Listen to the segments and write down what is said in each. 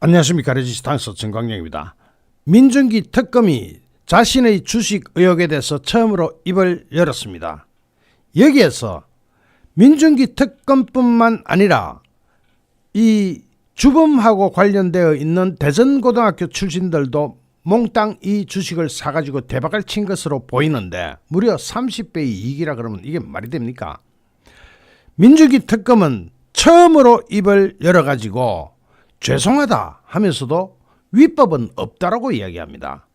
안녕하십니까 레지스탕스 정광영입니다. 민중기 특검이 자신의 주식 의혹에 대해서 처음으로 입을 열었습니다. 여기에서 민중기 특검뿐만 아니라 이 주범하고 관련되어 있는 대전고등학교 출신들도 몽땅 이 주식을 사가지고 대박을 친 것으로 보이는데 무려 30배의 이익이라 그러면 이게 말이 됩니까? 민주기 특검은 처음으로 입을 열어가지고 죄송하다 하면서도 위법은 없다라고 이야기합니다.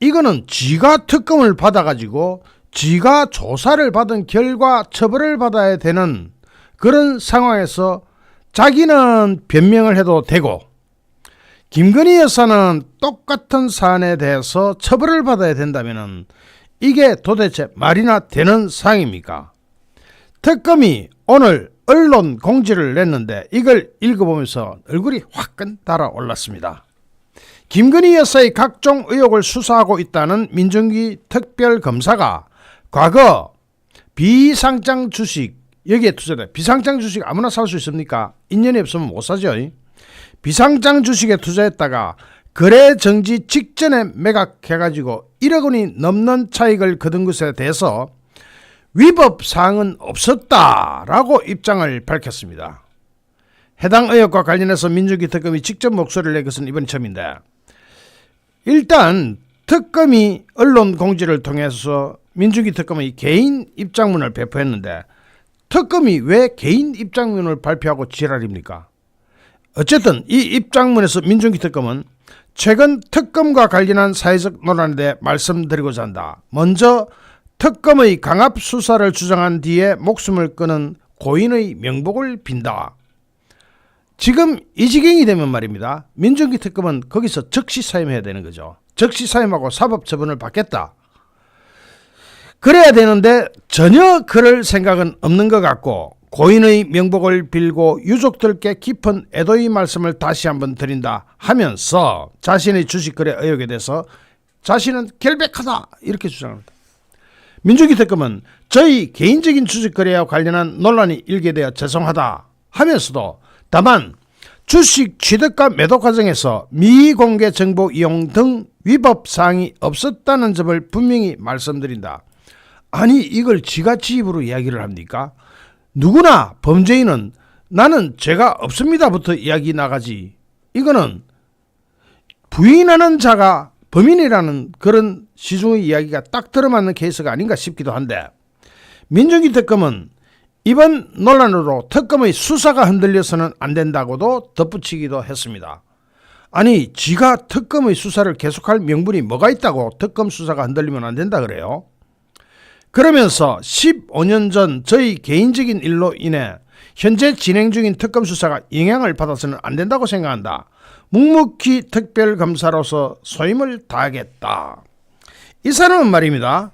이거는 지가 특검을 받아가지고 지가 조사를 받은 결과 처벌을 받아야 되는 그런 상황에서 자기는 변명을 해도 되고 김건희 여사는 똑같은 사안에 대해서 처벌을 받아야 된다면 이게 도대체 말이나 되는 상입니까? 특검이 오늘 언론 공지를 냈는데 이걸 읽어보면서 얼굴이 화끈 달아올랐습니다. 김건희 여사의 각종 의혹을 수사하고 있다는 민정기 특별검사가 과거 비상장 주식 여기에 투자돼 비상장 주식 아무나 살 수 있습니까? 인연이 없으면 못 사죠. 비상장 주식에 투자했다가 거래 정지 직전에 매각해가지고 1억 원이 넘는 차익을 거둔 것에 대해서 위법 사항은 없었다라고 입장을 밝혔습니다. 해당 의혹과 관련해서 민주기 특검이 직접 목소리를 낸 것은 이번이 처음인데 일단 특검이 언론 공지를 통해서 민주기 특검의 개인 입장문을 배포했는데 특검이 왜 개인 입장문을 발표하고 지랄입니까? 어쨌든 이 입장문에서 민중기 특검은 최근 특검과 관련한 사회적 논란에 대해 말씀드리고자 한다. 먼저 특검의 강압 수사를 주장한 뒤에 목숨을 끊은 고인의 명복을 빈다. 지금 이 지경이 되면 말입니다. 민중기 특검은 거기서 즉시 사임해야 되는 거죠. 즉시 사임하고 사법 처분을 받겠다. 그래야 되는데 전혀 그럴 생각은 없는 것 같고 고인의 명복을 빌고 유족들께 깊은 애도의 말씀을 다시 한번 드린다 하면서 자신의 주식 거래 의혹에 대해서 자신은 결백하다 이렇게 주장합니다. 민주기 특검은 저희 개인적인 주식 거래와 관련한 논란이 일게 되어 죄송하다 하면서도 다만 주식 취득과 매도 과정에서 미공개 정보 이용 등 위법 사항이 없었다는 점을 분명히 말씀드린다. 아니 이걸 지가 지입으로 이야기를 합니까? 누구나 범죄인은 나는 죄가 없습니다부터 이야기 나가지. 이거는 부인하는 자가 범인이라는 그런 시중의 이야기가 딱 들어맞는 케이스가 아닌가 싶기도 한데 민중기 특검은 이번 논란으로 특검의 수사가 흔들려서는 안 된다고도 덧붙이기도 했습니다. 아니 지가 특검의 수사를 계속할 명분이 뭐가 있다고 특검 수사가 흔들리면 안 된다 그래요? 그러면서 15년 전 저희 개인적인 일로 인해 현재 진행 중인 특검 수사가 영향을 받아서는 안 된다고 생각한다. 묵묵히 특별검사로서 소임을 다하겠다. 이 사람은 말입니다.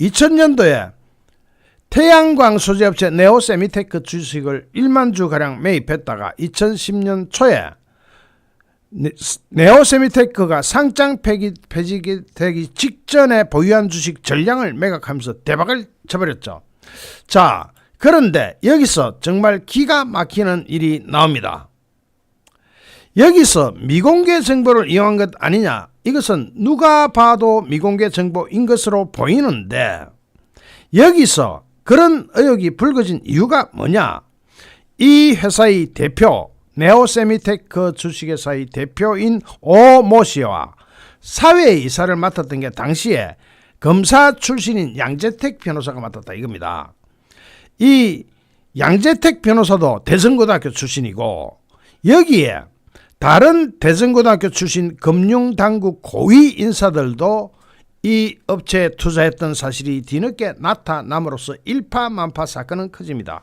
2000년도에 태양광 소재업체 네오세미테크 주식을 1만 주가량 매입했다가 2010년 초에 네- 네오세미테크가 상장 폐지되기 직전에 보유한 주식 전량을 매각하면서 대박을 쳐버렸죠. 자, 그런데 여기서 정말 기가 막히는 일이 나옵니다. 여기서 미공개 정보를 이용한 것 아니냐? 이것은 누가 봐도 미공개 정보인 것으로 보이는데 여기서 그런 의혹이 불거진 이유가 뭐냐? 이 회사의 대표 네오세미테크 주식회사의 대표인 오모 씨와 사회이사를 맡았던 게 당시에 검사 출신인 양재택 변호사가 맡았다 이겁니다. 이 양재택 변호사도 대전고등학교 출신이고 여기에 다른 대전고등학교 출신 금융당국 고위 인사들도 이 업체에 투자했던 사실이 뒤늦게 나타남으로써 일파만파 사건은 커집니다.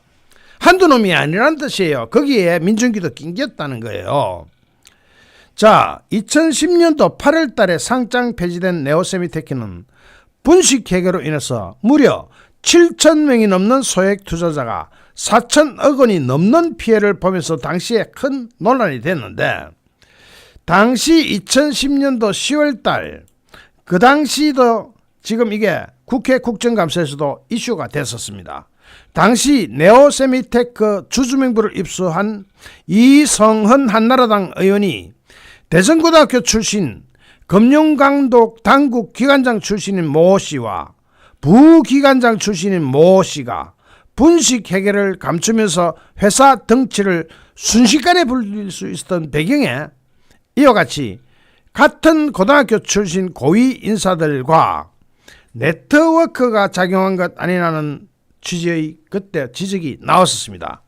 한두 놈이 아니란 뜻이에요. 거기에 민중기도 낑겼다는 거예요. 자, 2010년도 8월 달에 상장 폐지된 네오세미테크는 분식 회계로 인해서 무려 7천 명이 넘는 소액 투자자가 4천억 원이 넘는 피해를 보면서 당시에 큰 논란이 됐는데 당시 2010년도 10월 달 그 당시도 지금 이게 국회 국정감사에서도 이슈가 됐었습니다. 당시 네오세미테크 주주명부를 입수한 이성헌 한나라당 의원이 대전고등학교 출신 금융감독 당국 기관장 출신인 모 씨와 부기관장 출신인 모 씨가 분식 회계를 감추면서 회사 덩치를 순식간에 불릴 수 있었던 배경에 이와 같이 같은 고등학교 출신 고위 인사들과 네트워크가 작용한 것 아니라는 취지의 그때 지적이 나왔었습니다.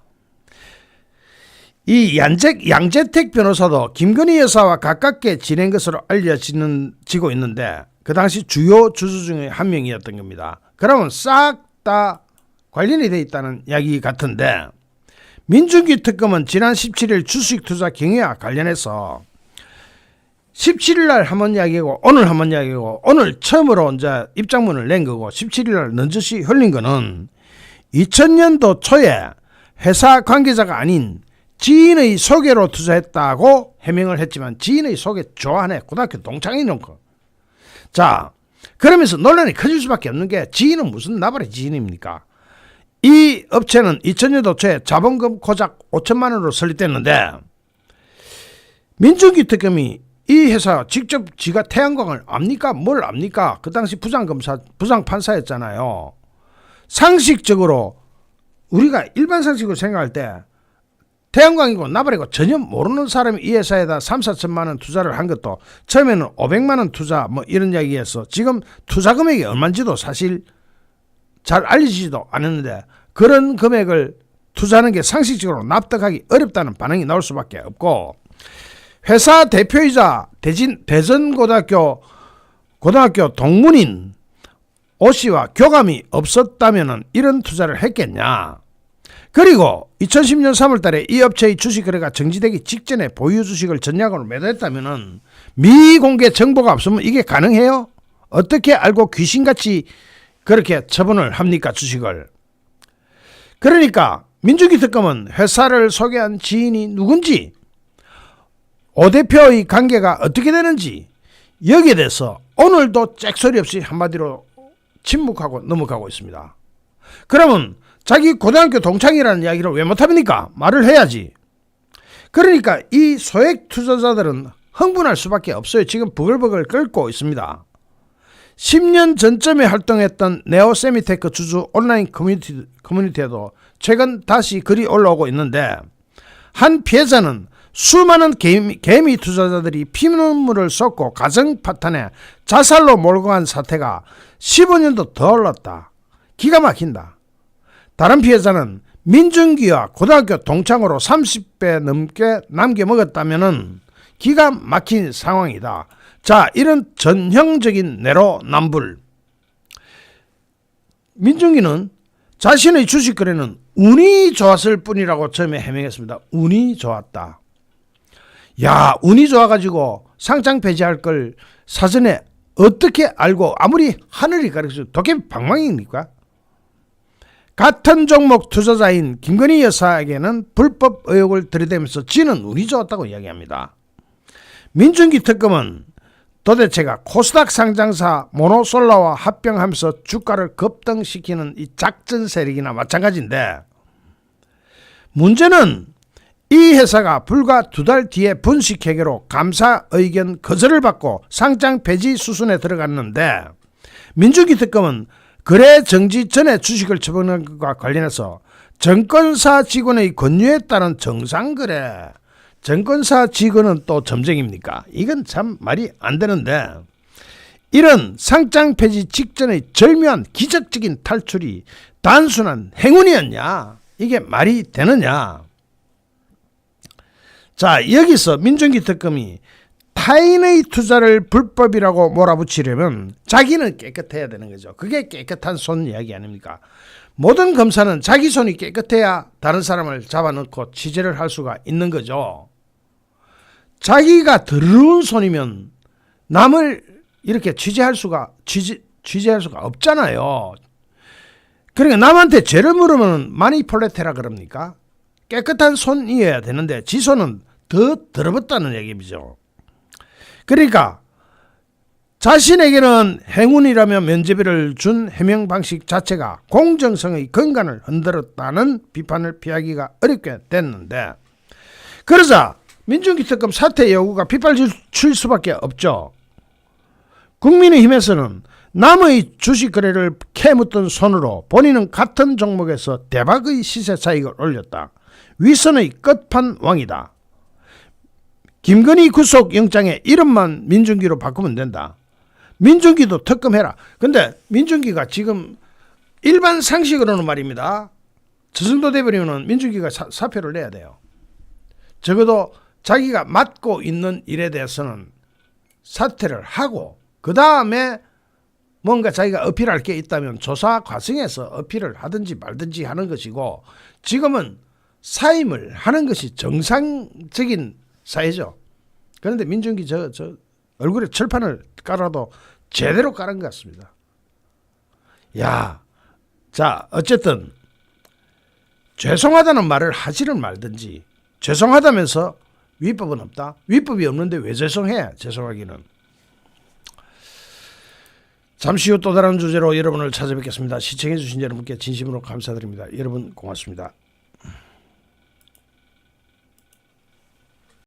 이 양재, 양재택 변호사도 김건희 여사와 가깝게 지낸 것으로 알려지는 지고 있는데 그 당시 주요 주주 중에 한 명이었던 겁니다. 그러면 싹 다 관련이 돼 있다는 이야기 같은데 민중기 특검은 지난 17일 주식 투자 경위와 관련해서 17일 날 한 번 이야기하고 오늘 한 번 이야기하고 오늘 처음으로 이제 입장문을 낸 거고 17일 날 넌저시 흘린 거는 2000년도 초에 회사 관계자가 아닌 지인의 소개로 투자했다고 해명을 했지만 지인의 소개 좋아하네 고등학교 동창이는 거. 자 그러면서 논란이 커질 수밖에 없는 게 지인은 무슨 나발의 지인입니까? 이 업체는 2000년도 초에 자본금 고작 5천만 원으로 설립됐는데 민중기 특검이 이 회사 직접 지가 태양광을 압니까? 뭘 압니까? 그 당시 부장검사, 부장판사였잖아요. 상식적으로 우리가 일반 상식으로 생각할 때 태양광이고 나발이고 전혀 모르는 사람이 이 회사에다 3, 4천만 원 투자를 한 것도 처음에는 500만 원 투자 뭐 이런 이야기해서 지금 투자 금액이 얼마인지도 사실 잘 알려지지도 않았는데 그런 금액을 투자하는 게 상식적으로 납득하기 어렵다는 반응이 나올 수밖에 없고 회사 대표이자 대진 대전고등학교 고등학교 동문인 오 씨와 교감이 없었다면 이런 투자를 했겠냐? 그리고 2010년 3월 달에 이 업체의 주식 거래가 정지되기 직전에 보유 주식을 전략으로 매도했다면 미공개 정보가 없으면 이게 가능해요? 어떻게 알고 귀신같이 그렇게 처분을 합니까 주식을? 그러니까 민주기 특검은 회사를 소개한 지인이 누군지 오 대표의 관계가 어떻게 되는지 여기에 대해서 오늘도 잭소리 없이 한마디로 침묵하고 넘어가고 있습니다. 그러면 자기 고등학교 동창이라는 이야기를 왜 못합니까? 말을 해야지. 그러니까 이 소액 투자자들은 흥분할 수밖에 없어요. 지금 부글부글 끓고 있습니다. 10년 전쯤에 활동했던 네오세미테크 주주 온라인 커뮤니티, 커뮤니티에도 최근 다시 글이 올라오고 있는데 한 피해자는 수많은 개미, 개미 투자자들이 피눈물을 쏟고 가정 파탄에 자살로 몰고 간 사태가 15년도 더 올랐다. 기가 막힌다. 다른 피해자는 민중기와 고등학교 동창으로 30배 넘게 남겨 먹었다면은 기가 막힌 상황이다. 자, 이런 전형적인 내로남불. 민중기는 자신의 주식 거래는 운이 좋았을 뿐이라고 처음에 해명했습니다. 운이 좋았다. 야, 운이 좋아가지고 상장 폐지할 걸 사전에 어떻게 알고 아무리 하늘이 가르쳐 도깨비 방망이입니까? 같은 종목 투자자인 김건희 여사에게는 불법 의혹을 들이대면서 지는 운이 좋았다고 이야기합니다. 민중기 특검은 도대체가 코스닥 상장사 모노솔라와 합병하면서 주가를 급등시키는 이 작전 세력이나 마찬가지인데 문제는 이 회사가 불과 두 달 뒤에 분식 회계로 감사 의견 거절을 받고 상장 폐지 수순에 들어갔는데 민주기 특검은 거래 정지 전에 주식을 처분한 것과 관련해서 정권사 직원의 권유에 따른 정상거래 정권사 직원은 또 점쟁입니까? 이건 참 말이 안 되는데 이런 상장 폐지 직전의 절묘한 기적적인 탈출이 단순한 행운이었냐? 이게 말이 되느냐? 자, 여기서 민중기 특검이 타인의 투자를 불법이라고 몰아붙이려면 자기는 깨끗해야 되는 거죠. 그게 깨끗한 손 이야기 아닙니까? 모든 검사는 자기 손이 깨끗해야 다른 사람을 잡아넣고 취재를 할 수가 있는 거죠. 자기가 더러운 손이면 남을 이렇게 취재할 수가 취재, 취재할 수가 없잖아요. 그러니까 남한테 죄를 물으면 마니폴레테라 그럽니까? 깨끗한 손이어야 되는데 지 손은 더 더러웠다는 얘기죠. 그러니까 자신에게는 행운이라며 면제비를 준 해명 방식 자체가 공정성의 근간을 흔들었다는 비판을 피하기가 어렵게 됐는데 그러자 민중기 특검 사퇴 요구가 빗발칠 수밖에 없죠. 국민의힘에서는 남의 주식 거래를 캐묻던 손으로 본인은 같은 종목에서 대박의 시세 차익을 올렸다. 위선의 끝판왕이다. 김건희 구속 영장에 이름만 민중기로 바꾸면 된다. 민중기도 특검해라. 근데 민중기가 지금 일반 상식으로는 말입니다. 저승도 대변인은 민중기가 사, 사표를 내야 돼요. 적어도 자기가 맡고 있는 일에 대해서는 사퇴를 하고 그 다음에 뭔가 자기가 어필할 게 있다면 조사 과정에서 어필을 하든지 말든지 하는 것이고 지금은 사임을 하는 것이 정상적인 사회죠. 그런데 민중기 저, 저 얼굴에 철판을 깔아도 제대로 깔은 것 같습니다. 야, 자 어쨌든 죄송하다는 말을 하지는 말든지 죄송하다면서 위법은 없다. 위법이 없는데 왜 죄송해? 죄송하기는. 잠시 후 또 다른 주제로 여러분을 찾아뵙겠습니다. 시청해 주신 여러분께 진심으로 감사드립니다. 여러분 고맙습니다.